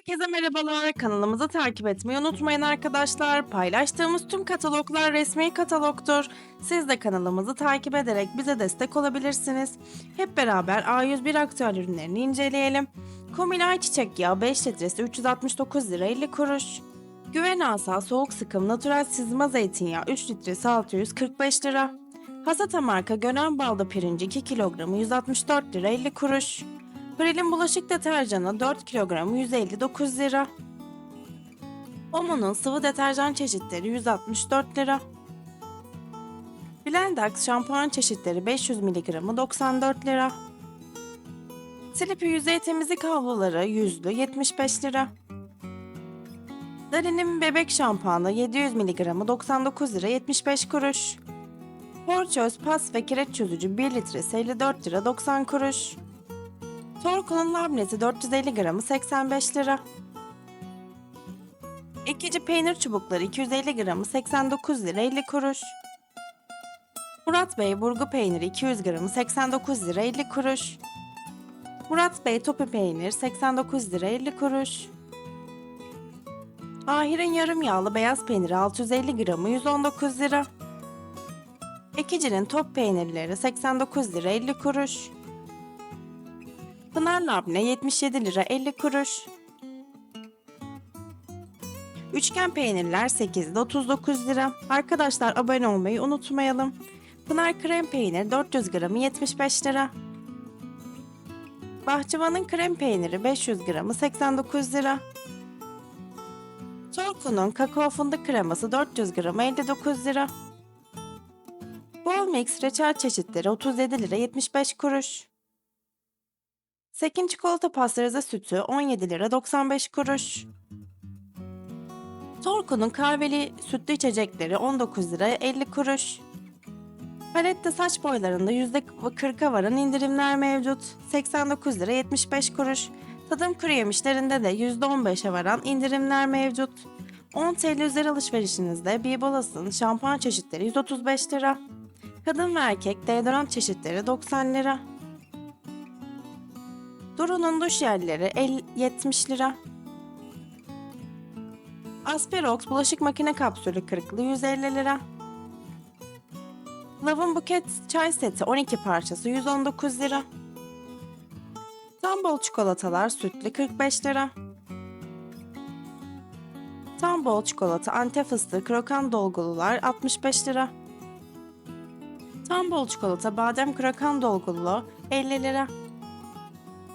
Herkese merhabalar. Kanalımızı takip etmeyi unutmayın arkadaşlar. Paylaştığımız tüm kataloglar resmi katalogtur. Siz de kanalımızı takip ederek bize destek olabilirsiniz. Hep beraber A101 aktüel ürünlerini inceleyelim. Komilay çiçek yağı 5 litresi 369 lira 50 kuruş. Güven Asa soğuk sıkım natural sızma zeytinyağı 3 litresi 645 lira. Hasata marka Gönen balda pirinci 2 kilogramı 164 lira 50 kuruş. Prelin bulaşık deterjanı 4 kilogramı 159 lira. Omo'nun sıvı deterjan çeşitleri 164 lira. Blendax şampuan çeşitleri 500 miligramı 94 lira. Silipi yüzey temizlik havluları yüzlü 75 lira. Darin'in bebek şampuanı 700 miligramı 99 lira 75 kuruş. Porçöz pas ve kireç çözücü 1 litresi 54 lira 90 kuruş. Torku'nun labnesi 450 gramı 85 lira. İkinci peynir çubukları 250 gramı 89 lira 50 kuruş. Murat Bey burgu peyniri 200 gramı 89 lira 50 kuruş. Murat Bey topu peynir 89 lira 50 kuruş. Ahir'in yarım yağlı beyaz peyniri 650 gramı 119 lira. Ekici'nin top peynirleri 89 lira 50 kuruş. Pınar labne 77 lira 50 kuruş. Üçgen peynirler 8'de 39 lira. Arkadaşlar abone olmayı unutmayalım. Pınar krem peynir 400 gramı 75 lira. Bahçıvanın krem peyniri 500 gramı 89 lira. Torku'nun kakao fındık kreması 400 gramı 59 lira. Bol mix reçel çeşitleri 37 lira 75 kuruş. Sekin çikolata pastörize sütü 17 lira 95 kuruş. Torku'nun kahveli sütlü içecekleri 19 lira 50 kuruş. Palette saç boylarında %40'a varan indirimler mevcut. 89 lira 75 kuruş. Tadım kuru de %15'e varan indirimler mevcut. 10 TL üzeri alışverişinizde Bibolas'ın şampuan çeşitleri 135 lira. Kadın ve erkek deodorant çeşitleri 90 lira. Duru'nun duş jelleri el 70 lira. Asperox bulaşık makine kapsülü kırıklı 150 lira. Love'ın buket çay seti 12 parçası 119 lira. Tambol çikolatalar sütlü 45 lira. Tambol çikolata antep fıstığı krokan dolgulular 65 lira. Tambol çikolata badem krokan dolgulu 50 lira.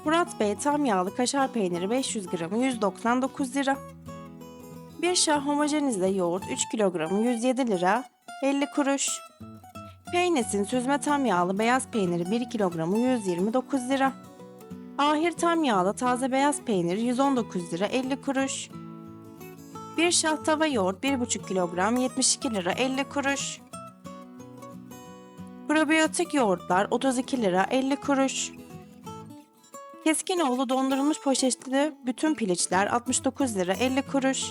Murat Bey tam yağlı kaşar peyniri 500 gramı 199 lira. Bir şah homojenize yoğurt 3 kilogramı 107 lira 50 kuruş. Peynes'in süzme tam yağlı beyaz peyniri 1 kilogramı 129 lira. Ahir tam yağlı taze beyaz peynir 119 lira 50 kuruş. Bir şah tava yoğurt 1,5 kilogram 72 lira 50 kuruş. Probiyotik yoğurtlar 32 lira 50 kuruş. Keskinoğlu dondurulmuş poşetli bütün piliçler 69 lira 50 kuruş.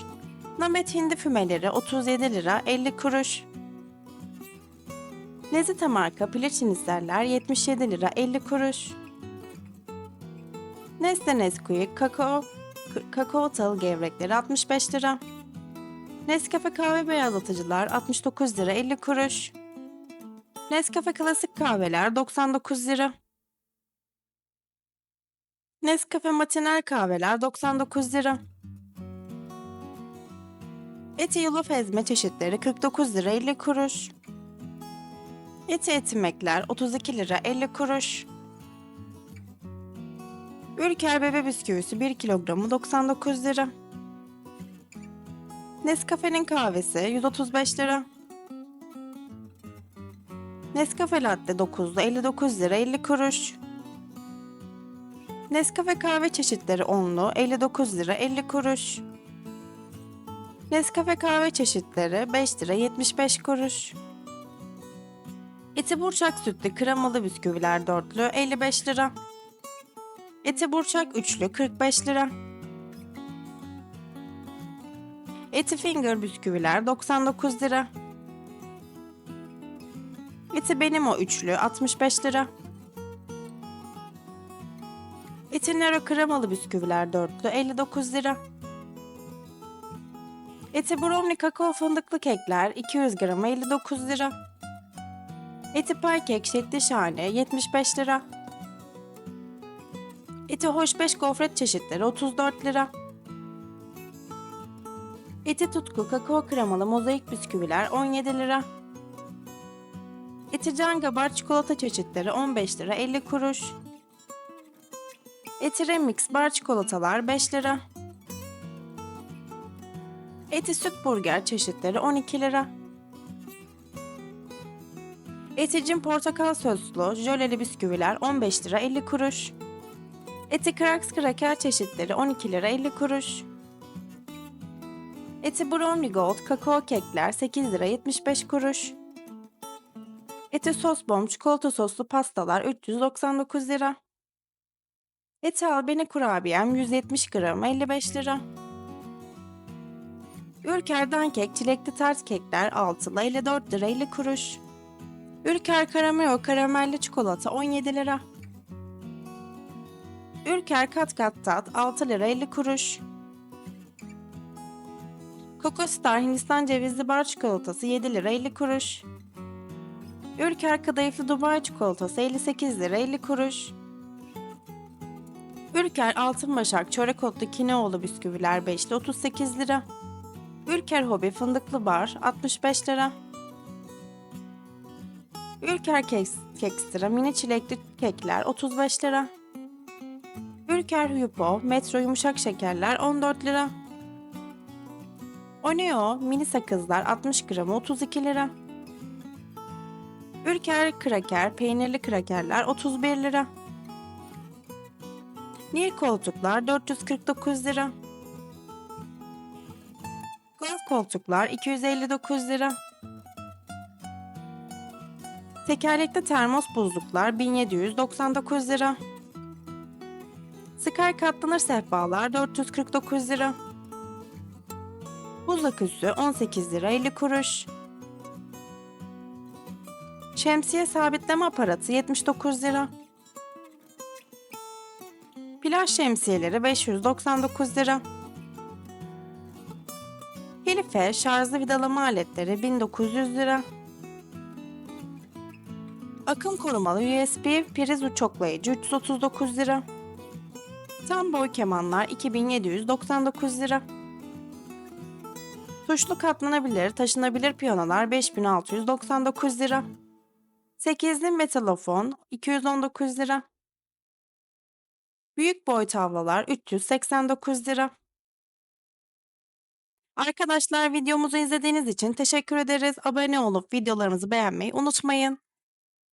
Namet hindi fümeleri 37 lira 50 kuruş. Lezite marka piliç inizlerler 77 lira 50 kuruş. Nestle Nesquik kakao kakao talı gevrekleri 65 lira. Nescafe kahve beyazlatıcılar 69 lira 50 kuruş. Nescafe klasik kahveler 99 lira. Nescafe matinel kahveler 99 lira. Eti yulaf ezme çeşitleri 49 lira 50 kuruş. Eti etimekler 32 lira 50 kuruş. Ülker bebe bisküvisi 1 kilogramı 99 lira. Nescafe'nin kahvesi 135 lira. Nescafe latte 9'lu 59 lira 50 kuruş. Nescafe kahve çeşitleri 10'lu 59 lira 50 kuruş. Nescafe kahve çeşitleri 5 lira 75 kuruş. Eti burçak sütlü kremalı bisküviler 4'lü 55 lira. Eti burçak üçlü 45 lira. Eti finger bisküviler 99 lira. Eti benim o üçlü 65 lira. Etinero kremalı bisküviler dörtlü 59 lira. Eti brownie kakao fındıklı kekler 200 gram 59 lira. Eti pay kek şekli şahane 75 lira. Eti hoşbeş gofret çeşitleri 34 lira. Eti tutku kakao kremalı mozaik bisküviler 17 lira. Eti Canga bar çikolata çeşitleri 15 lira 50 kuruş. Eti Remix bar çikolatalar 5 lira. Eti süt burger çeşitleri 12 lira. Eticin portakal soslu jöleli bisküviler 15 lira 50 kuruş. Eti Cracks kraker çeşitleri 12 lira 50 kuruş. Eti Brownie Gold kakao kekler 8 lira 75 kuruş. Eti sos bomb çikolata soslu pastalar 399 lira. Eti albeni kurabiyem 170 gram 55 lira. Ülker'den kek çilekli tart kekler 6'lı 54 lira 50 kuruş. Ülker karameo karamelli çikolata 17 lira. Ülker kat kat tat 6 lira 50 kuruş. Coco Star Hindistan cevizli bar çikolatası 7 lira 50 kuruş. Ülker kadayıflı Dubai çikolatası 58 lira 50 kuruş. Ülker altın başak çörek otlu kineoğlu bisküviler 5'li 38 lira. Ülker Hobi fındıklı bar 65 lira. Ülker keks, kekstra mini çilekli kekler 35 lira. Ülker Hypo metro yumuşak şekerler 14 lira. Oneo mini sakızlar 60 gram 32 lira. Ülker kraker peynirli krakerler 31 lira. Nil koltuklar 449 lira. Golf koltuklar 259 lira. Tekerlekli termos buzluklar 1799 lira. Sky katlanır sehpalar 449 lira. Buz aküsü 18 lira 50 kuruş. Şemsiye sabitleme aparatı 79 lira. Plaj şemsiyeleri 599 lira. Helife şarjlı vidalama aletleri 1900 lira. Akım korumalı USB priz uçoklayıcı 339 lira. Tam boy kemanlar 2799 lira. Tuşlu katlanabilir, taşınabilir piyanolar 5699 lira. 8'li metalofon 219 lira. Büyük boy tavlalar 389 lira. Arkadaşlar videomuzu izlediğiniz için teşekkür ederiz. Abone olup videolarımızı beğenmeyi unutmayın.